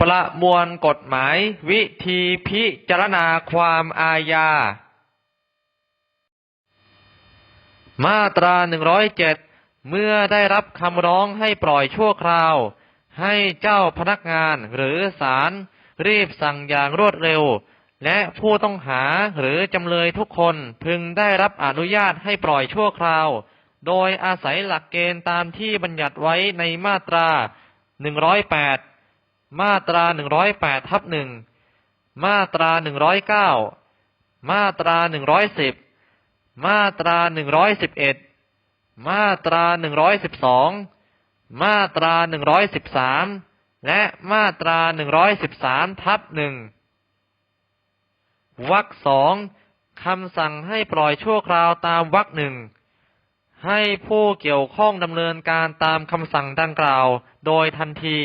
ประมวลกฎหมาย วิธีพิจารณาความอาญา มาตรา107เมื่อได้รับคำร้องให้ปล่อยชั่วคราว ให้เจ้าพนักงานหรือศาลรีบสั่งอย่างรวดเร็ว และผู้ต้องหาหรือจำเลยทุกคนพึงได้รับอนุญาตให้ปล่อยชั่วคราว โดยอาศัยหลักเกณฑ์ตามที่บัญญัติไว้ในมาตรา 108 มาตรา108ทับหนึ่งมาตรา109มาตรา110มาตรา111มาตรา112มาตรา113และมาตรา113ทับหนึ่งวรรคสองคำสั่งให้ปล่อยชั่วคราวตามวรรคหนึ่งให้ผู้เกี่ยวข้องดำเนินการตามคำสั่งดังกล่าวโดยทันที